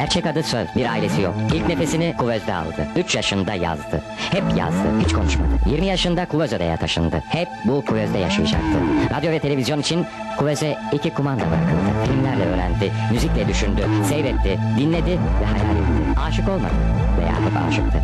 Gerçek adı Söz. Bir ailesi yok. İlk nefesini Kuvöz'de aldı. 3 yaşında yazdı. Hep yazdı. Hiç konuşmadı. 20 yaşında Kuvözö'ye taşındı. Hep bu Kuvöz'de yaşayacaktı. Radyo ve televizyon için Kuvöz'e iki kumanda bırakıldı. Filmlerle öğrendi. Müzikle düşündü. Seyretti. Dinledi ve hayal etti. Aşık olmadı. Veya hep aşıktı.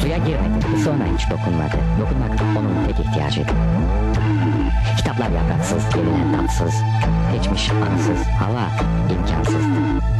Suya girmedi. Sonra hiç dokunmadı. Dokunmak onun tek ihtiyacıydı. Kitaplar yapraksız, gemiler tatsız, geçmiş ansız, hava imkansızdı.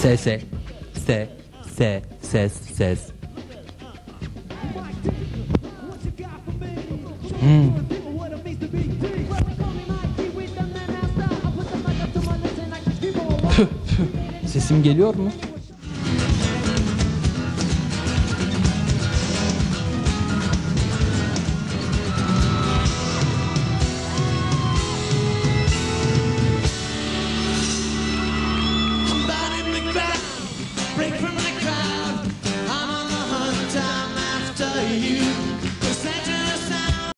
Ses, ses, ses, ses, ses, ses. Sesim geliyor mu?